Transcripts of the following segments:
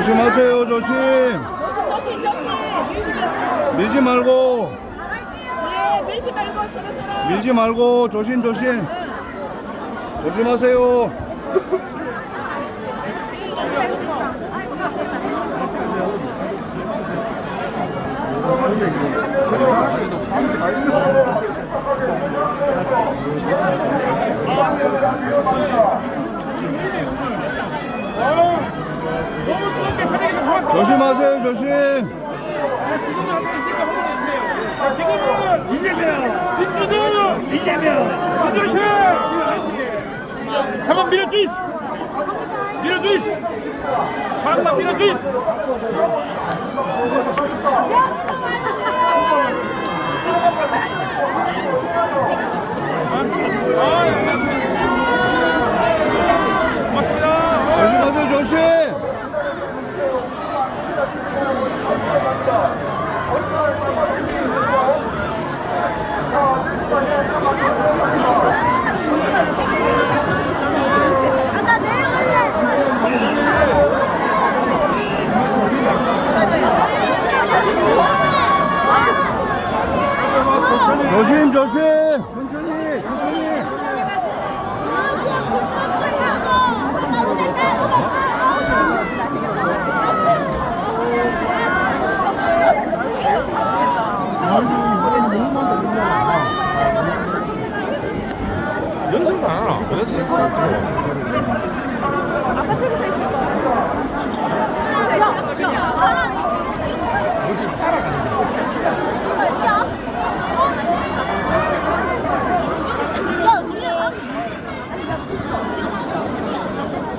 조심하세요 조심. 조심 조심 밀지 말고. 네 밀지 말고 서로 서로 밀지 말고 조심 조심. 조심하세요 조심하세요 조심 이재명, 진주도 이재명, 민주화이팅! 한번 밀어주이스! 밀어주이스! 막막 밀어주이스! 고맙습니다. 조심하세요 조심 아까 내려갈래. 조심 조심 연습을 안 하나? 도대체 연습을 안 하나?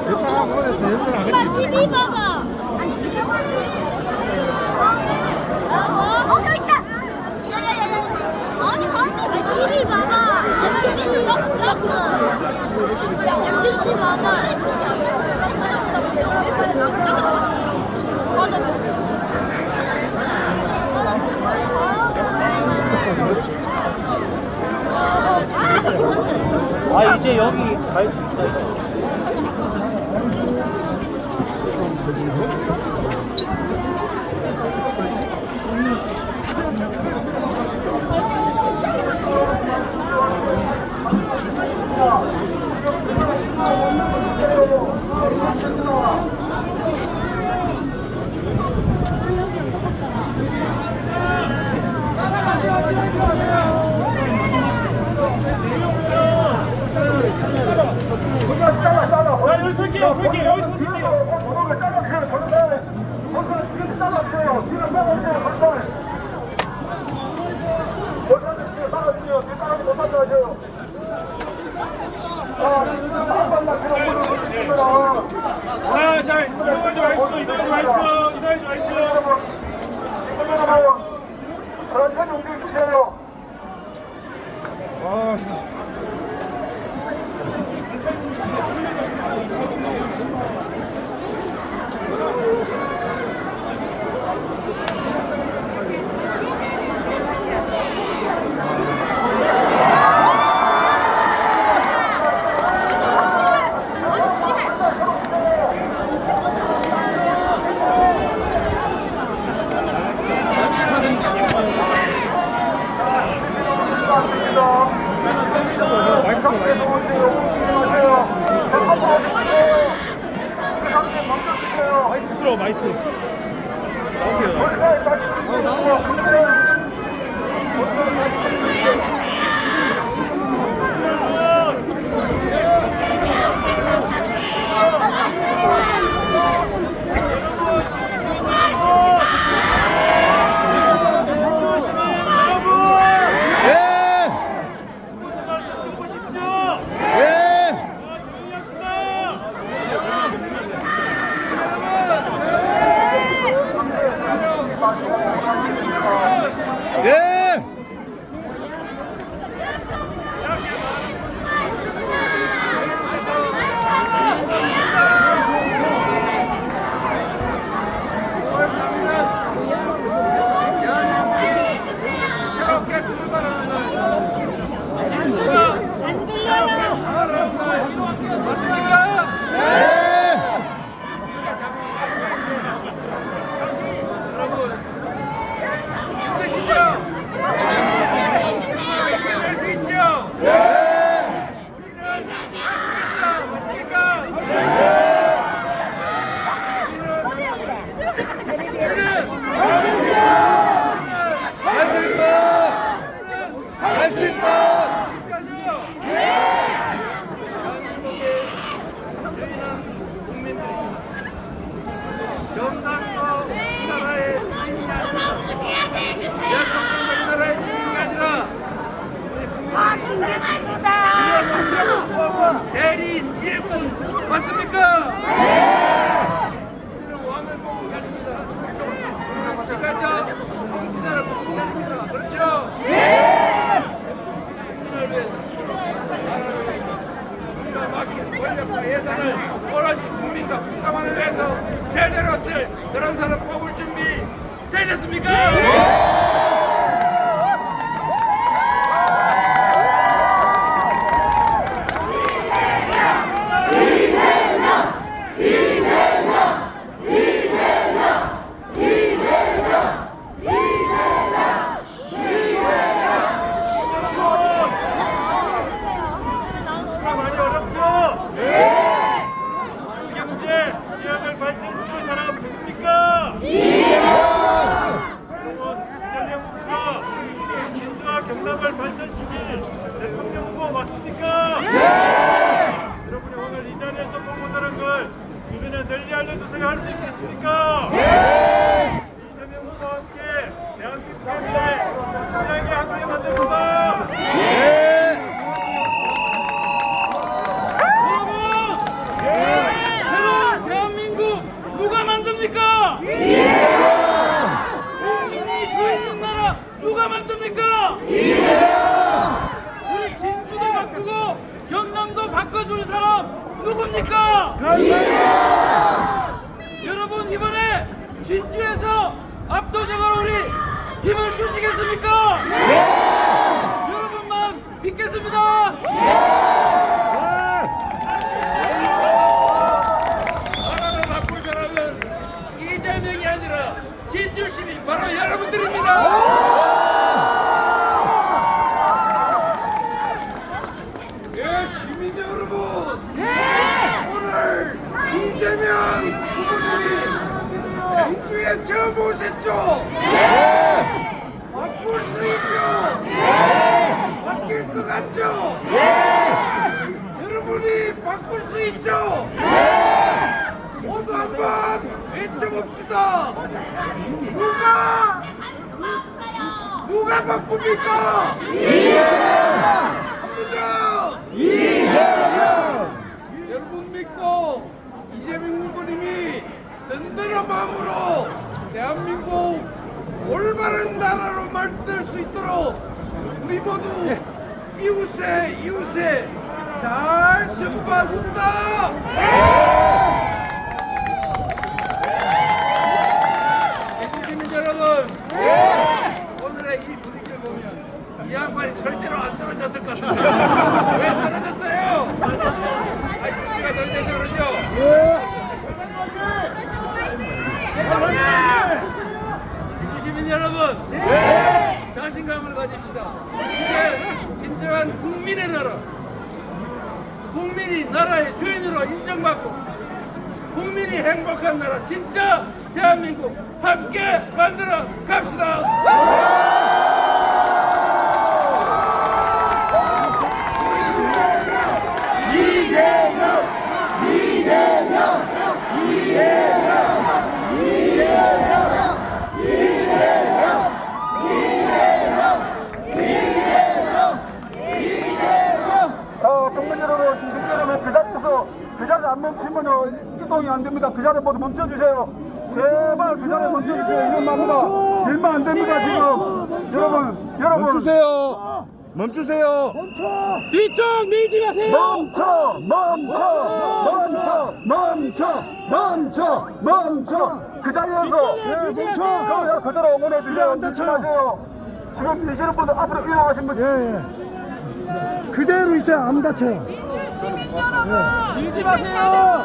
괜찮아, 모르겠어. 연습을 안 했지. TV 봐봐. 어, 또 있다. 야야야야. 아니, 사람들 TV 봐봐. MBC MBC 봐봐. MBC. 아 이제 여기 갈 수 있어요. 자, 여기 설게요, 설게요. 여기 서실게요. 자, 자, 이동하지 마십시오, 이동하지 마십시오, 이동하지 마십시오. 2011 대통령 후보 맞습니까? 만듭니까? 우리 진주도 바꾸고 경남도 바꿔줄 사람 누굽니까? 여러분 이번에 진주에서 압도적으로 우리 힘을 주시겠습니까? 여러분만 믿겠습니다. 나라를 바꿀 사람은 이재명이 아니라 진주 시민 바로 여러분들입니다. 예, 시민 여러분. 오늘 이재명 후보님이 진주에 처음 오셨죠? 바꿀 수 있죠? 바뀔 것 같죠? 여러분이 바꿀 수 있죠? 모두 한번 외쳐봅시다. 누가 누가 바꿉니까? 합니다. 여러분 믿고 이재명 후보님이 든든한 마음으로 대한민국 올바른 나라로 만들 수 있도록 우리 모두 이웃에 이웃에 잘 전파합시다. 시민 여러분, 오늘의 이 분위기를 보면 이 양반이 절대로 안 떨어졌을 것 같은데 왜 떨어졌어요? 아, 준비가 덜 돼서 그러죠? 진주 시민 여러분, 자신감을 가집시다. 이제 진정한 국민의 나라, 국민이 나라의 주인으로 인정받고 국민이 행복한 나라 진짜 대한민국 함께 만들어 갑시다. 자, 국민 여러분, 시민 여러분, 그 자리에서 그 자리에 안 멈추면 이동이 안 됩니다. 그 자리에 모두 멈춰주세요. 제발 그 자리에 멈춰주세요. 위험합니다. 밀면 안 됩니다, 지금. 여러분, 여러분. 멈추세요 멈추세요 뒤쪽 밀지 마세요. 멈춰, 멈춰, 멈춰, 멈춰, 멈춰, 멈춰. 그 자리에서 멈춰. 그냥 그대로 응원해 주세요. 안 다쳐요. 마세요. 지금 계시는 분들 앞으로 이동하신 분. 예, 예. 그대로 있어야 안 다쳐요. 밀지 마세요.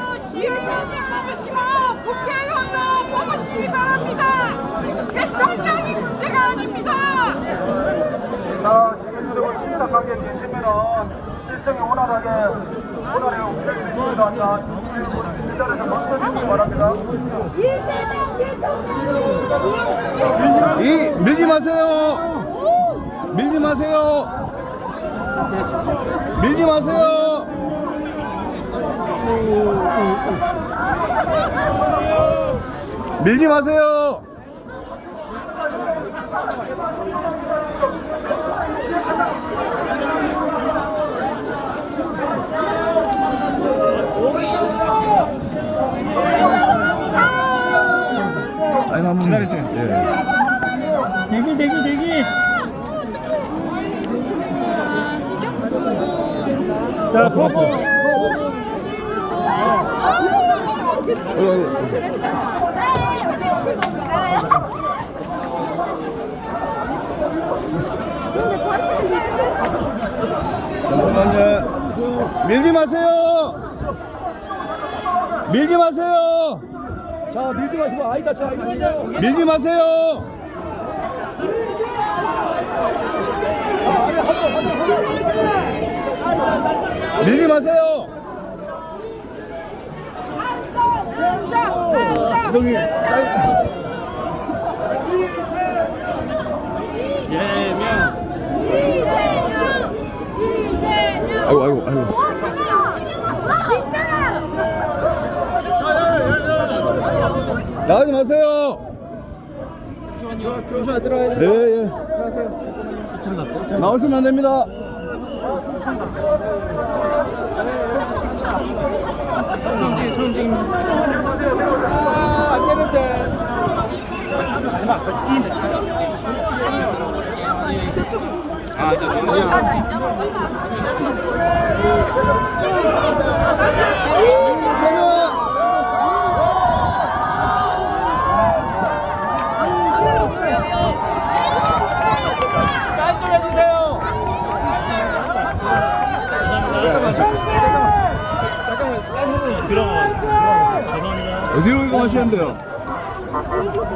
대통령이 문제가 아닙니다. 자, 시민 계시면은 일정이 원활하게 원활하게 멈춰주시기 바랍니다. 이재명 대통령이 이 밀지 마세요. 밀지 마세요. 밀지 마세요. 밀지 마세요. 사인 한번 기다리세요. 예. 대기 대기 대기 자 포포 잠깐만요. 밀지 마세요. 밀지 마세요. 자 밀지 마시고 아이 다쳐 아이 다쳐 밀지 마세요. 밀지 마세요. 이재명 이재명 아이고 아이고 아이고. 나가지 마세요. 조심하 들어가야 돼 네, 예. 나오시면 안 됩니다. 천지 천지 어디로 이동하시는데요? 어.